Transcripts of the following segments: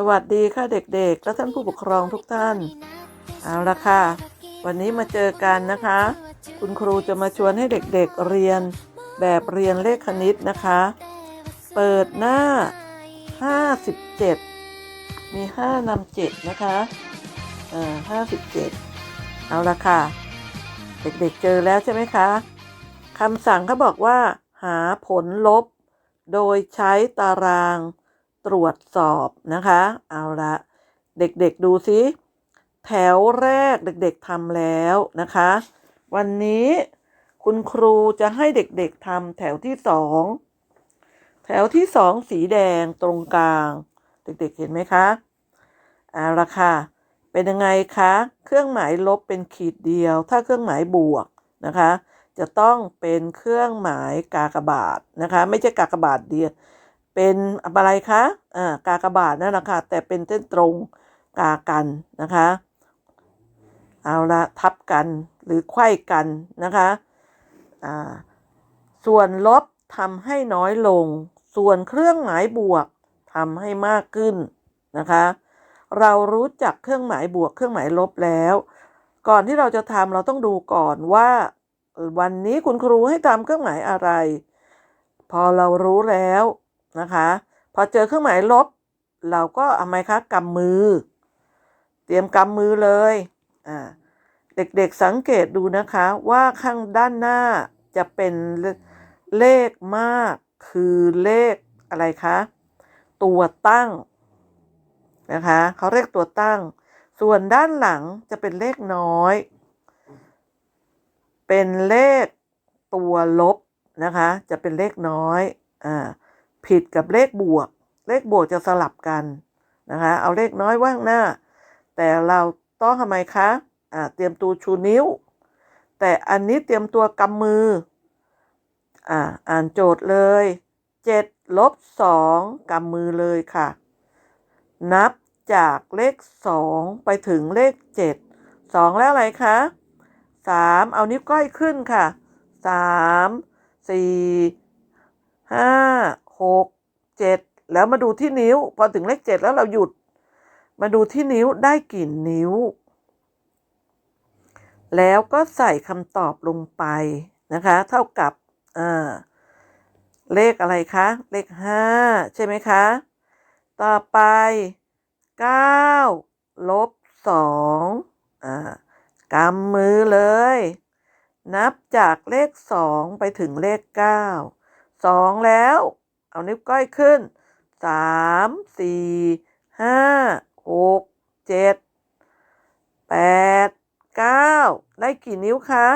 สวัสดีค่ะเด็กๆ และท่านผู้ปกครองทุกท่าน เอาละค่ะ วันนี้มาเจอกันนะคะ คุณครูจะมาชวนให้เด็กๆเรียนแบบเรียนเลขคณิตนะคะ เปิดหน้า 57 มี 5นำ7นะคะเอ่อ57 เอาละค่ะ เด็กๆเจอแล้วใช่ไหมคะคำสั่งเขาบอกว่า หาผลลบ โดยใช้ตาราง ตรวจสอบนะคะ เอาละเด็กๆดูสิแถวแรกเด็กๆทำแล้วนะคะ วันนี้คุณครูจะให้เด็กๆทำแถวที่สองแถวที่สองสีแดงตรงกลาง เด็กๆเห็นไหมคะเอาละค่ะ เป็นยังไงคะ เครื่องหมายลบเป็นขีดเดียว ถ้าเครื่องหมายบวกนะคะ จะต้องเป็นเครื่องหมายกากบาทนะคะ ไม่ใช่กากบาทเดียว เป็นอะไรคะอ่ากากบาทนั่นแหละค่ะแต่เป็นเส้นตรงกากันนะคะ เอาละทับกันหรือไขว้กันนะคะอ่าส่วนลบทำให้น้อยลง ส่วนเครื่องหมายบวกทำให้มากขึ้นนะคะ เรารู้จักเครื่องหมายบวกเครื่องหมายลบแล้ว ก่อนที่เราจะทำเราต้องดูก่อนว่า วันนี้คุณครูให้ทำเครื่องหมายอะไร พอเรารู้แล้ว นะคะ พอเจอเครื่องหมายลบ เราก็เอาไมคะกำมือ เตรียมกำมือเลยอ่าเด็กๆสังเกตดูนะคะว่าข้างด้านหน้าจะเป็นเลเลขมากคือเลขอะไรคะตัวตั้งนะคะเขาเรียกตัวตั้ง ส่วนด้านหลังจะเป็นเลขน้อย เป็นเลขตัวลบนะคะ จะเป็นเลขน้อยอ่า ผิดกับเลขบวก เลขบวกจะสลับกันนะคะเอาเลขน้อยว่างหน้า แต่เราต้องทำไมคะอ่าเตรียมตัวชูนิ้ว แต่อันนี้เตรียมตัวกำมืออ่าอ่านโจทย์เลย7ลบ2กำมือเลยค่ะ นับจากเลข2ไปถึงเลข7 2แล้วอะไรคะ3เอานิ้วก้อยขึ้นค่ะ 3 4 5 6 7แล้วมาดูที่นิ้ว พอถึงเลข7แล้วเราหยุด มาดูที่นิ้วได้กี่นิ้ว แล้วก็ใส่คำตอบลงไปนะคะ เท่ากับเลขอะไรคะ เลข5ใช่ไหมคะ ต่อไป9ลบ2อ่ากำมือเลย นับจากเลข2ไปถึงเลข9 2แล้ว เอานิ้วก้อยขึ้น3 4 5 6 7 8 9ได้กี่นิ้วคะ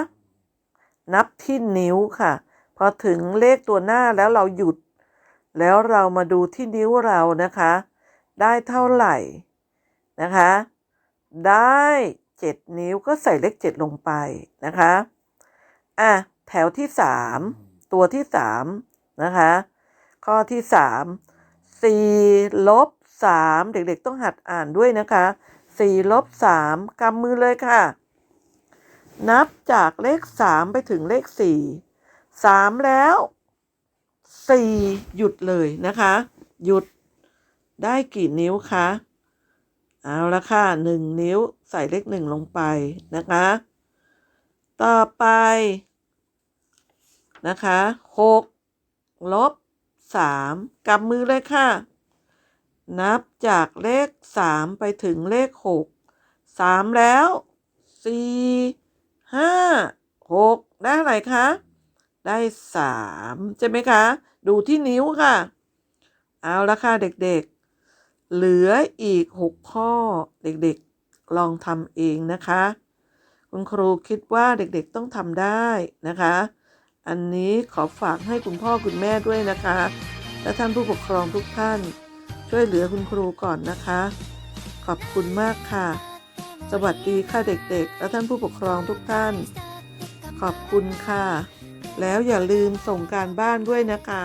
นับที่นิ้วค่ะ พอถึงเลขตัวหน้าแล้วเราหยุด แล้วเรามาดูที่นิ้วเรานะคะ ได้เท่าไหร่นะคะ ได้7นิ้วก็ใส่เลข7ลงไปนะคะ อะ แถวที่3ตัวที่3นะคะ ข้อที่ 3 4ลบ3 เด็กๆต้องหัดอ่านด้วยนะคะ 4 ลบ 3กำมือเลยค่ะ นับจากเลข 3 ไปถึงเลข 4 3 แล้ว 4 หยุดเลยนะคะ หยุดได้กี่นิ้วคะเอาละค่ะหนึ่งนิ้วใส่เลขหนึ่งลงไปนะคะ ต่อไป นะคะหกลบ สามกำมือเลยค่ะ นับจากเลขสามไปถึงเลขหกสามแล้วสี่ห้าหกได้อะไรคะ ได้สามใช่ไหมคะ ดูที่นิ้วค่ะ เอาละค่ะเด็กๆ เหลืออีก6ข้อเด็กๆลองทำเองนะคะ คุณครูคิดว่าเด็กๆต้องทำได้นะคะ อันนี้ขอฝากให้คุณพ่อคุณแม่ด้วยนะคะ และท่านผู้ปกครองทุกท่าน ช่วยเหลือคุณครูก่อนนะคะ ขอบคุณมากค่ะ สวัสดีค่ะเด็กๆ และท่านผู้ปกครองทุกท่าน ขอบคุณค่ะ แล้วอย่าลืมส่งการบ้านด้วยนะคะ